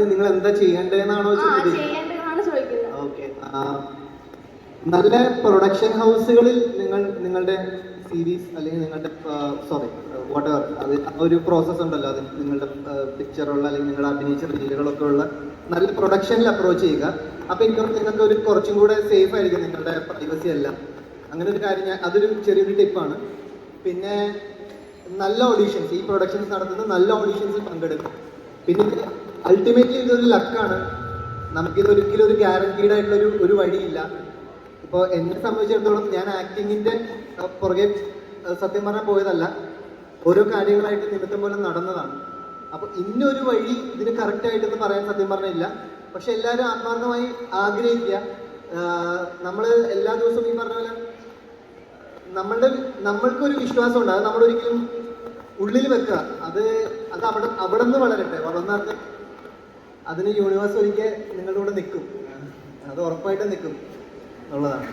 അതിന് നിങ്ങൾ എന്താ ചെയ്യേണ്ടതെന്നാണോ നല്ല പ്രൊഡക്ഷൻ ഹൗസുകളിൽ നിങ്ങൾ നിങ്ങളുടെ സീരീസ് അല്ലെങ്കിൽ നിങ്ങളുടെ സോറി വാട്ടവർ അത് ഒരു പ്രോസസ്സ് ഉണ്ടല്ലോ അത് നിങ്ങളുടെ പിക്ചറുള്ള അല്ലെങ്കിൽ നിങ്ങളുടെ അഭിനയിച്ച റീലുകളൊക്കെ ഉള്ള നല്ല പ്രൊഡക്ഷനിൽ അപ്രോച്ച് ചെയ്യുക. അപ്പോൾ എനിക്ക് നിങ്ങൾക്ക് ഒരു കുറച്ചും കൂടെ സേഫ് ആയിരിക്കും നിങ്ങളുടെ പ്രൈവസി എല്ലാം. അങ്ങനെ ഒരു കാര്യം ഞാൻ അതൊരു ചെറിയൊരു ടിപ്പാണ് പിന്നെ നല്ല ഓഡീഷൻസ് ഈ പ്രൊഡക്ഷൻസ് നടത്തുന്ന നല്ല ഓഡീഷൻസിൽ പങ്കെടുക്കും പിന്നെ അൾട്ടിമേറ്റ്ലി ഇതൊരു ലക്കാണ് നമുക്കിത് ഒരിക്കലും ഒരു ഗ്യാരണ്ടീഡ് ആയിട്ടുള്ള ഒരു ഒരു വഴിയില്ല. ഇപ്പോൾ എന്നെ സംബന്ധിച്ചിടത്തോളം ഞാൻ ആക്ടിങ്ങിന്റെ പുറകെ സത്യം പറഞ്ഞാൽ പോയതല്ല. ഓരോ കാര്യങ്ങളായിട്ട് നിമിത്തം പോലെ നടന്നതാണ്. അപ്പൊ ഇന്നൊരു വഴി ഇതിന് കറക്റ്റ് ആയിട്ടെന്ന് പറയാൻ സത്യം പറഞ്ഞില്ല. പക്ഷെ എല്ലാവരും ആത്മാർത്ഥമായി ആഗ്രഹിക്കുക. നമ്മൾ എല്ലാ ദിവസവും ഈ പറഞ്ഞ പോലെ നമ്മളുടെ നമ്മൾക്കൊരു വിശ്വാസം ഉണ്ട് അത് നമ്മളൊരിക്കലും ഉള്ളിൽ വെക്കുക. അത് അത് അവിടെ അവിടെ നിന്ന് വളരട്ടെ വളർന്നാർക്ക് അതിന് യൂണിവേഴ്സ് ഒരിക്കൽ നിങ്ങളുടെ കൂടെ നിൽക്കും. അത് ഉറപ്പായിട്ട് നിൽക്കും. എന്നുള്ളതാണ്.